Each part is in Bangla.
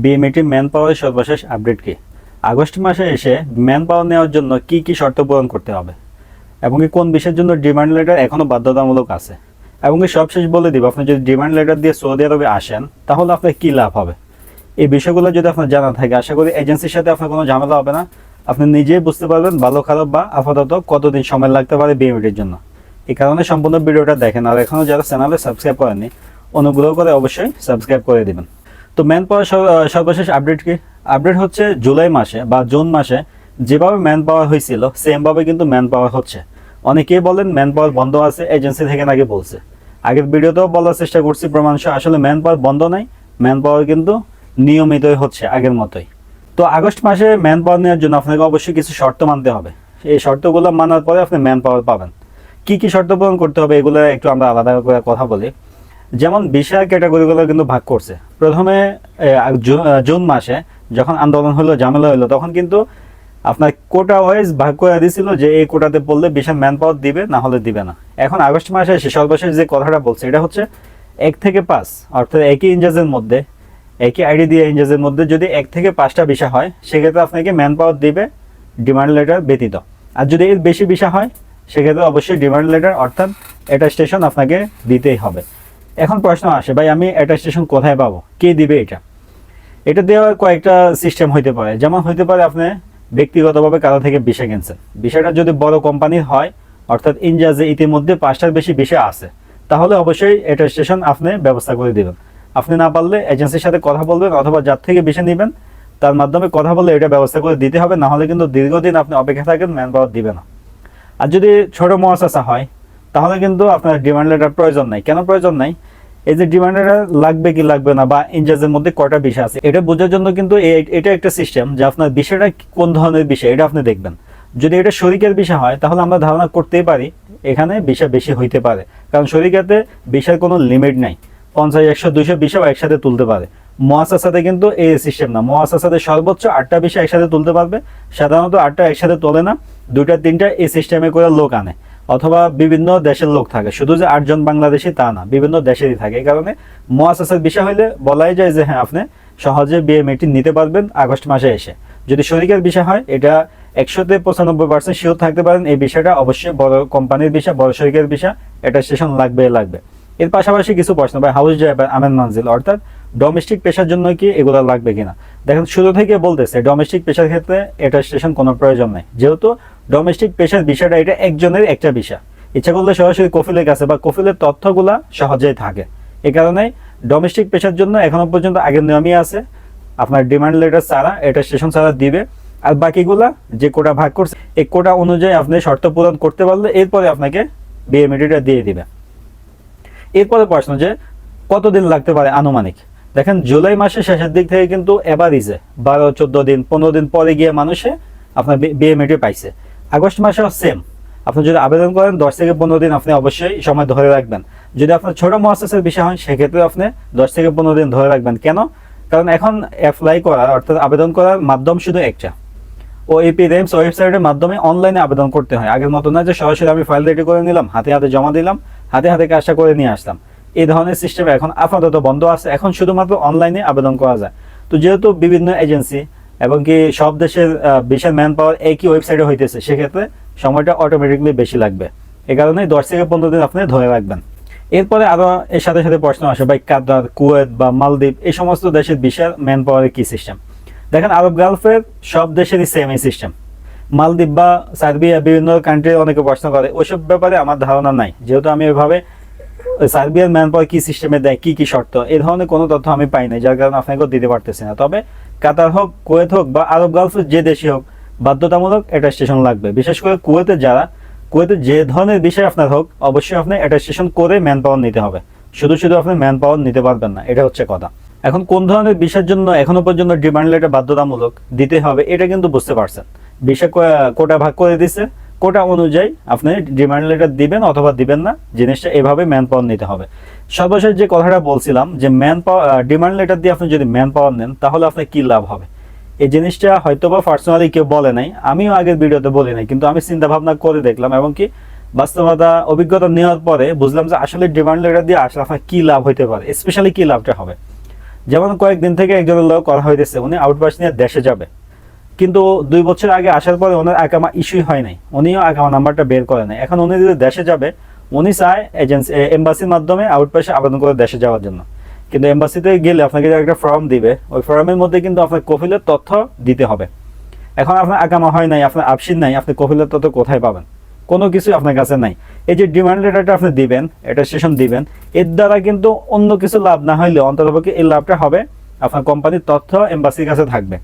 বিএমএটি ম্যান পাওয়ারের সর্বশেষ আপডেট কি? আগস্ট মাসে এসে ম্যান পাওয়ার নেওয়ার জন্য কি কি শর্ত পূরণ করতে হবে? এবং কি কোন বিষয়ের জন্য ডিমান্ড লেটার এখনও বাধ্যতামূলক আছে? এবং কি সবশেষ বলে দিব, আপনি যদি ডিমান্ড লেটার দিয়ে সৌদি আরবে আসেন, তাহলে আপনার কি লাভ হবে? এই বিষয়গুলো যদি আপনার জানা থাকে, আশা করি এজেন্সির সাথে আপনার কোনো ঝামেলা হবে না। আপনি নিজেই বুঝতে পারবেন ভালো, খারাপ বা আপাতত কতদিন সময় লাগতে পারে বিএমএটির জন্য। এই কারণে সম্পূর্ণ ভিডিওটা দেখেন, আর এখনও যারা চ্যানেলে সাবস্ক্রাইব করেননি, অনুগ্রহ করে অবশ্যই সাবস্ক্রাইব করে দিবেন। তো ম্যান পাওয়ার সর্বশেষ আপডেট কি? আপডেট হচ্ছে জুলাই মাসে বা জুন মাসে যেভাবে ম্যান পাওয়ার হয়েছিল সেমভাবে কিন্তু ম্যান পাওয়ার হচ্ছে। অনেকেই বলেন ম্যান পাওয়ার বন্ধ আছে এজেন্সি থেকে নাকি বলছে। আগের ভিডিওতেও বলার চেষ্টা করছি প্রমাণ আসলে ম্যান পাওয়ার বন্ধ নাই ম্যান পাওয়ার কিন্তু নিয়মিতই হচ্ছে আগের মতোই। তো আগস্ট মাসে ম্যান পাওয়ার নেওয়ার জন্য আপনাকে অবশ্যই কিছু শর্ত মানতে হবে। এই শর্তগুলো মানার পরে আপনি ম্যান পাওয়ার পাবেন। কি কি শর্ত পূরণ করতে হবে এগুলো একটু আমরা আলাদা করে কথা বলি। যেমন বিষয় ক্যাটাগরিগুলো কিন্তু ভাগ করছে। প্রথমে জুন মাসে যখন আন্দোলন হলো, ঝামেলা হলো, তখন কিন্তু আপনার কোটা ওয়াইজ ভাগ করে দিয়েছিল যে এই কোটাতে পড়লে বিশাল ম্যান পাওয়ার দিবে, না হলে দিবে না। এখন আগস্ট মাসে এসে সর্বশেষ যে কথাটা বলছে, এটা হচ্ছে এক থেকে পাঁচ, অর্থাৎ একই ইঞ্জাজের মধ্যে, একই আইডি দিয়ে ইঞ্জাজের মধ্যে যদি এক থেকে পাঁচটা বিষয় হয়, সেক্ষেত্রে আপনাকে ম্যান পাওয়ার দিবে ডিমান্ড লেটার ব্যতীত। আর যদি এর বেশি বিষয় হয়, সেক্ষেত্রে অবশ্যই ডিমান্ড লেটার অর্থাৎ এটা স্টেশন আপনাকে দিতেই হবে। এখন প্রশ্ন আসে, ভাই, আমি এটা স্টেশন কোথায় পাবো? কে দিবে এটা? এটা দেওয়ার কয়েকটা সিস্টেম হইতে পারে। যেমন হইতে পারে আপনি ব্যক্তিগতভাবে কারও থেকে বিষয় কিনছেন। বিষয়টা যদি বড় কোম্পানির হয়, অর্থাৎ ইনজাজে ইতিমধ্যে পাঁচটার বেশি বিষয় আছে, তাহলে অবশ্যই এটা স্টেশন আপনি ব্যবস্থা করে দিবেন। আপনি না পারলে এজেন্সির সাথে কথা বলবেন অথবা যার থেকে বিষয় নেবেন, তার মাধ্যমে কথা বলে এটা ব্যবস্থা করে দিতে হবে না হলে কিন্তু দীর্ঘদিন আপনি অপেক্ষা থাকেন ম্যান পাওয়ার দিবে না। আর যদি ছোট মহাশাসা হয় তাহলে কিন্তু আপনার ডিমান্ড লেটার প্রয়োজন নাই। কেন প্রয়োজন নাই? এই যে ডিমান্ড লেটার লাগবে কি লাগবে না বা ইনজাজের মধ্যে কটা বিষয় আছে, এটা বোঝার জন্য কিন্তু এটা একটা সিস্টেম যে আপনার বিষয়টা কোন ধরনের বিষয়, এটা আপনি দেখবেন। যদি এটা শরিকের বিষয় হয়, তাহলে আমরা ধারণা করতেই পারি এখানে বিষয় বেশি হইতে পারে। কারণ শরিকাতে বিষয়ের কোনো লিমিট নাই। পঞ্চাশ, একশো, দুইশো বিষয় একসাথে তুলতে পারে। মহাসাসাতে কিন্তু এই সিস্টেম না। মহাসাসাতে সর্বোচ্চ আটটা বিষয় একসাথে তুলতে পারবে। সাধারণত আটটা একসাথে তোলে না। দুইটা, তিনটা এই সিস্টেমে করে লোক আনে। অথবা বিভিন্ন দেশের লোক থাকে। শুধু যে আটজন বাংলাদেশি তা না, বিভিন্ন দেশেরই থাকে। এই কারণে মহাসাসার বিষয় হলে বলাই যায় যে হ্যাঁ আপনি সহজে বিএমএটি নিতে পারবেন আগস্ট মাসে এসে। যদি শরিকের বিষয় হয়, এটা একশোতে পঁচানব্বই পার্সেন্ট শিওর থাকতে পারেন। এই বিষয়টা অবশ্যই বড় কোম্পানির বিষয়, বড় শরিকের বিষয়, এটা স্টেশন লাগবে লাগবে। এর পাশাপাশি কিছু প্রশ্ন, ভাই হাউস ড্রাইভার আমেন মানজিল অর্থাৎ ডোমেস্টিক পেশার জন্য কি এগুলো লাগবে কিনা? দেখেন, শুরু থেকে বলতেছে ডোমেস্টিক পেশার ক্ষেত্রে এটা স্টেশন কোনো প্রয়োজন নেই। যেহেতু ডোমেস্টিক পেশার বিষয়টা এটা একজনের একটা বিষয়। ইচ্ছা করলে সরাসরি কফিলের কাছে বা কফিলের তথ্যগুলা সহজেই থাকে। এই কারণে ডোমেস্টিক পেশার জন্য এখনও পর্যন্ত আগের নিয়মই আছে। আপনার ডিমান্ড লেটার ছাড়া, এটা স্টেশন ছাড়া দিবে। আর বাকিগুলা যে কোটা ভাগ করছে, এই কোটা অনুযায়ী আপনি শর্ত পূরণ করতে পারলে এরপরে আপনাকে বিএমএডিটা দিয়ে দিবে। এরপরে প্রশ্ন যে, কতদিন লাগতে পারে আনুমানিক? দেখেন, জুলাই মাসের শেষের দিক থেকে কিন্তু এভারেজে বারো, চোদ্দ দিন, পনেরো দিন পরে গিয়ে মানুষে আপনার বিএমএটি পাইছে। আগস্ট মাসেও সেম আপনি যদি আবেদন করেন, দশ থেকে পনেরো দিন আপনি অবশ্যই সময় ধরে রাখবেন। যদি আপনার ছোট মহাসেসের বিষয় হয়, সেক্ষেত্রে আপনি দশ থেকে পনেরো দিন ধরে রাখবেন। কেন? কারণ এখন অ্যাপ্লাই করার অর্থাৎ আবেদন করার মাধ্যম শুধু একটা। ও এপি রেমস ওয়েবসাইটের মাধ্যমে অনলাইনে আবেদন করতে হয়। আগের মতো না যে সরাসরি আমি ফাইল রেডি করে নিলাম, হাতে হাতে জমা দিলাম, হাতে হাতে কাজটা করে নিয়ে আসলাম। এই ধরনের সিস্টেম এখন আপাতত বন্ধ আছে। এখন শুধুমাত্র অনলাইনে আবেদন করা যায়। তো যেহেতু বিভিন্ন এজেন্সি এবং কি সব দেশের বিশাল ম্যান পাওয়ার একই ওয়েবসাইটে হইতেছে। সেক্ষেত্রে সময়টা অটোমেটিকলি বেশি লাগবে। এ কারণে দশ থেকে পনেরো দিন আপনি ধরে রাখবেন। এরপরে আরও এর সাথে সাথে প্রশ্ন আসে, ভাই কাতার, কুয়েত বা মালদ্বীপ, এই সমস্ত দেশের বিশাল ম্যান পাওয়ারের কি সিস্টেম দেখেন, আরব গালফের সব দেশেরই সেম এই সিস্টেম মালদ্বীপ বা সার্বিয়া বিভিন্ন কান্ট্রি অনেকে প্রশ্ন করে, ওইসব ব্যাপারে আমার ধারণা নাই। যেহেতু আমি এভাবে সার্বিয়ার ম্যান পাওয়ার কি সিস্টেমে দেয়, কি কি শর্ত এই ধরনের কোনো তথ্য আমি পাই নাই, যার কারণে আপনাকেও দিতে পারতেছি না। তবে কাতার হোক, কুয়েত হোক বা আরব গালফের যে দেশই হোক, বাধ্যতামূলক এটা স্টেশন লাগবে। বিশেষ করে কুয়েতে যারা, কুয়েতে যে ধরনের বিষয় আপনার হোক, অবশ্যই আপনি এটা স্টেশন করে ম্যান পাওয়ার নিতে হবে। শুধু শুধু আপনি ম্যান পাওয়ার নিতে পারবেন না, এটা হচ্ছে কথা। এখন কোন ধরনের বিষয়ের জন্য, এখনও পর্যন্ত ডিমান্ড লেটার বাধ্যতামূলক দিতে হবে, এটা কিন্তু বুঝতে পারছেন। বিষয় কোটা ভাগ করে দিছে কোটা অনুযায়ী আপনি ডিমান্ড লেটার দিবেন অথবা দিবেন না, জিনিসটা এভাবে ম্যান পাওয়ার নিতে হবে। সর্বশেষ যে কথাটা বলছিলাম যে ম্যান পাওয়ার ডিমান্ড লেটার দিয়ে আপনি যদি ম্যান পাওয়ার নেন, তাহলে আপনার কি লাভ হবে? এই জিনিসটা হয়তো বা পার্সোনালি কেউ বলে নাই, আমিও আগের ভিডিওতে বলি নাই, কিন্তু আমি চিন্তা ভাবনা করে দেখলাম এবং কি বাস্তবতা, অভিজ্ঞতা নেওয়ার পরে বুঝলাম যে আসলে ডিমান্ড লেটার দিয়ে আসলে আপনার কি লাভ হইতে পারে স্পেশালি কি লাভটা হবে। যেমন কয়েকদিন থেকে একজনের লোক করা হইতেছে, উনি আউটপাস নিয়ে দেশে যাবে। কিন্তু দুই বছর আগে আসার পরে ওনার আকামা ইস্যুই হয় নাই। উনিও আকামা নাম্বারটা বের করে নাই। এখন উনি যদি দেশে যাবে, উনি চায় এজেন্সি এম্বাসির মাধ্যমে আউটপাসে আবেদন করে দেশে যাওয়ার জন্য। কিন্তু এম্বাসিতে গেলে আপনাকে যে একটা ফর্ম দিবে, ওই ফর্মের মধ্যে কিন্তু আপনার কফিলের তথ্য দিতে হবে। এখন আপনার আকামা হয় নাই, আপনার আপসিন নাই, আপনি কফিলের তথ্য কোথায় পাবেন? কোনো কিছু আপনার কাছে নাই। এই যে ডিমান্ড লেটারটা আপনি দিবেন এটা সেশন দিবেন, এর দ্বারা কিন্তু অন্য কিছু লাভ না হইলে অন্ততপক্ষে এই লাভটা হবে। আপনার কোম্পানির তথ্য এম্বাসির কাছে থাকবে।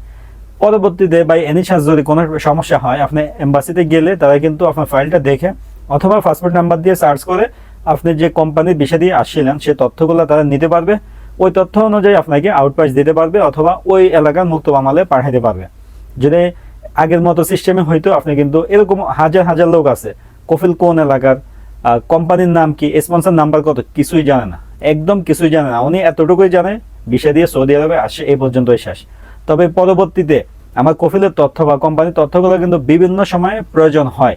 পরবর্তীতে বা এনি চান্স যদি কোনো সমস্যা হয়, আপনি এম্বাসিতে গেলে তারা কিন্তু আপনার ফাইলটা দেখে অথবা পাসপোর্ট নাম্বার দিয়ে সার্চ করে আপনি যে কোম্পানির বিষয় দিয়ে আসছিলেন, সে তথ্যগুলো তারা নিতে পারবে। ওই তথ্য অনুযায়ী আপনাকে আউটপাস দিতে পারবে অথবা ওই এলাকার মুক্ত মামলে পাঠাতে পারবে। যদি আগের মতো সিস্টেমে হয়তো আপনি কিন্তু এরকম হাজার হাজার লোক আছে। কফিল কোন এলাকার কোম্পানির নাম কি স্পন্সর নাম্বার কত, কিছুই জানে না। একদম কিছুই জানে না। উনি এতটুকুই জানে বিষয় দিয়ে সৌদি আরবে আসে, এই পর্যন্তই শেষ। তবে পরবর্তীতে আমার কফিলের তথ্য বা কোম্পানির তথ্যগুলো কিন্তু বিভিন্ন সময়ে প্রয়োজন হয়।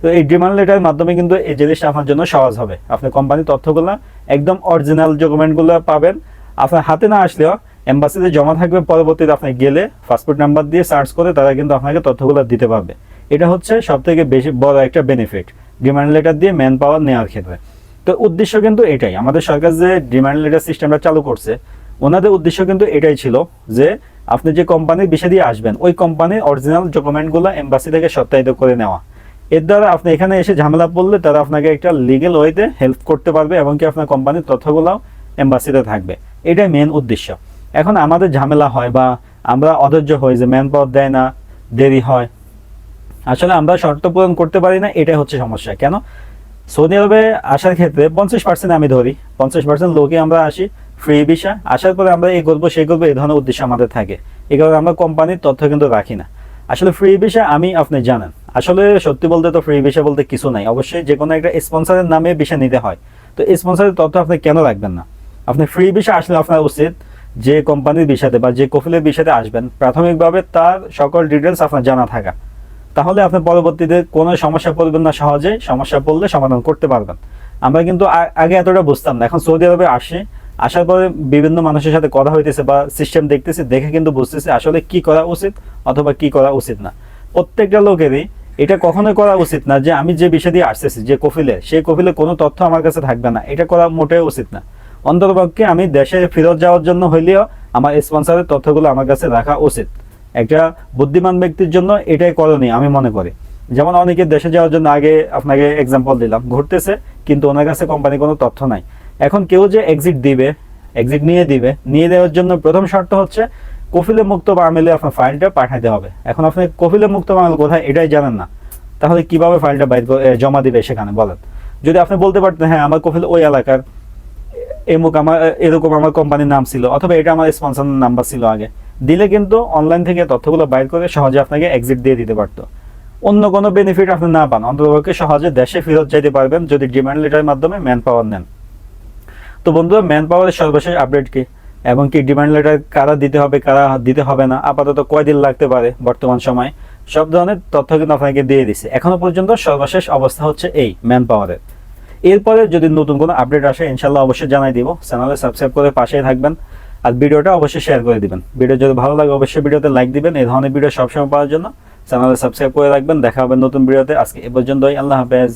তো এই ডিমান্ড লেটারের মাধ্যমে কিন্তু এই জিনিসটা আপনার জন্য সহজ হবে। আপনি কোম্পানির তথ্যগুলো একদম অরিজিনাল ডকুমেন্টগুলো পাবেন। আপনার হাতে না আসলেও এম্বাসিতে জমা থাকবে, পরবর্তীতে আপনি গেলে পাসপোর্ট নাম্বার দিয়ে সার্চ করে তারা কিন্তু আপনাকে তথ্যগুলো দিতে পারবে। এটা হচ্ছে সব থেকে বেশি বড় একটা বেনিফিট ডিমান্ড লেটার দিয়ে ম্যান পাওয়ার নেওয়ার ক্ষেত্রে। তো উদ্দেশ্য কিন্তু এটাই। আমাদের সরকার যে ডিমান্ড লেটার সিস্টেমটা চালু করছে, ওনাদের উদ্দেশ্য কিন্তু এটাই ছিল যে আপনি যে কোম্পানির বিষয় দিয়ে আসবেন, ওই কোম্পানির অরিজিনাল ডকুমেন্টগুলো এম্বাসি থেকে সত্যায়িত করে নেওয়া। এর দ্বারা আপনি এখানে এসে ঝামেলা পড়লে তারা আপনাকে একটা লিগেল ওয়েতে হেল্প করতে পারবে এবং কি আপনার কোম্পানির তথ্যগুলো এম্বাসিতে থাকবে। এটাই মেন উদ্দেশ্য। এখন আমাদের ঝামেলা হয় বা আমরা অধৈর্য হই যে ম্যান পাওয়ার দেয় না, দেরি হয়। আসলে আমরা শর্ত পূরণ করতে পারি না, এটাই হচ্ছে সমস্যা। কেন? সৌদি আরবে আসার ক্ষেত্রে পঞ্চাশ পার্সেন্ট আমি ধরি, পঞ্চাশ পার্সেন্ট লোকে আমরা আসি। ফ্রি ভিসা আসার পরে আমরা এই করব সেই করব এই ধরনের উদ্দেশ্য আমাদের থাকে। এই কারণে আমরা কোম্পানির তথ্য কিন্তু রাখি না। আসলে ফ্রি ভিসা আমি, আপনি জানেন। আসলে সত্যি বলতে তো ফ্রি ভিসা বলতে কিছু নাই। অবশ্যই যে কোনো একটা স্পন্সরের নামে ভিসা নিতে হয়। তো স্পন্সরের তথ্য আপনি কেন রাখবেন না? আপনি ফ্রি ভিসা আসলে আপনার উচিত যে কোম্পানির বিষয়তে বা যে কফিলের বিষয়তে আসবেন, প্রাথমিকভাবে তার সকল ডিটেলস আপনার জানা থাকা। তাহলে আপনি পরবর্তীতে কোনো সমস্যা পড়বেন না সহজে। সমস্যা পড়লে সমাধান করতে পারবেন। আমরা কিন্তু আগে এতটা বুঝতাম না। এখন সৌদি আরবে আসে আসার পরে বিভিন্ন মানুষের সাথে কথা হইতেছে বা সিস্টেম দেখতেছে, দেখে কিন্তু বুঝতেছে আসলে কি করা উচিত অথবা কি করা উচিত না। প্রত্যেকটা লোকেরই এটা কখনোই করা উচিত না যে আমি যে বিষয় দিয়ে আসতেছি, যে কফিলে, সেই কফিলে কোনো তথ্য আমার কাছে থাকবে না। এটা করা মোটেও উচিত না। অন্ততপক্ষে আমি দেশে ফেরত যাওয়ার জন্য হইলেও আমার স্পন্সরের তথ্যগুলো আমার কাছে রাখা উচিত। একটা বুদ্ধিমান ব্যক্তির জন্য এটাই করণীয়, আমি মনে করি। যেমন অনেকে দেশে যাওয়ার জন্য আগে আপনাকে এক্সাম্পল দিলাম, ঘুরতেছে, কিন্তু ওনার কাছে কোম্পানি কোনো তথ্য নাই। এখন কেউ যে এক্সিট দিবে এক্সিট নিয়ে দিবে, নিয়ে দেওয়ার জন্য প্রথম শর্ত হচ্ছে কফিলে মুক্ত বামেলে আপনার ফাইলটা পাঠাতে হবে। এখন আপনি কফিলে মুক্ত বামেল কোথায় এটাই জানেন না। তাহলে কীভাবে ফাইলটা বাইর জমা দিবে সেখানে বলেন। যদি আপনি বলতে পারতেন হ্যাঁ আমার কফিল ওই এলাকার এমুক আমার এরকম আমার কোম্পানির নাম ছিল, অথবা এটা আমার স্পন্সর নাম্বার ছিল আগে। দিলে কিন্তু অনলাইন থেকে তথ্যগুলো বাইর করে সহজে আপনাকে এক্সিট দিয়ে দিতে পারতো। অন্য কোনো বেনিফিট আপনি না পান। অন্ততপক্ষে সহজে দেশে ফেরত যেতে পারবেন যদি ডিমান্ড লেটারের মাধ্যমে ম্যান পাওয়ার নেন। তো বন্ধুরা ম্যান পাওয়ারের সর্বশেষ আপডেট কি? এবং কি ডিমান্ড লেটার কারা দিতে হবে, কারা দিতে হবে না? আপাতত কয়দিন লাগতে পারে বর্তমান সময়? সব ধরনের তথ্য কিন্তু আপনাকে দিয়ে দিছে। এখনও পর্যন্ত সর্বশেষ অবস্থা হচ্ছে এই ম্যান পাওয়ারের এরপরে যদি নতুন কোনো আপডেট আসে ইনশাল্লাহ অবশ্যই জানাই দিব। চ্যানেলে সাবস্ক্রাইব করে পাশেই থাকবেন আর ভিডিওটা অবশ্যই শেয়ার করে দিবেন। ভিডিও যদি ভালো লাগে, অবশ্যই ভিডিওতে লাইক দিবেন। এই ধরনের ভিডিও সবসময় পাওয়ার জন্য চ্যানেলে সাবস্ক্রাইব করে রাখবেন। দেখা হবে নতুন ভিডিওতে। আজকে এ পর্যন্তই। আল্লাহ হাফেজ।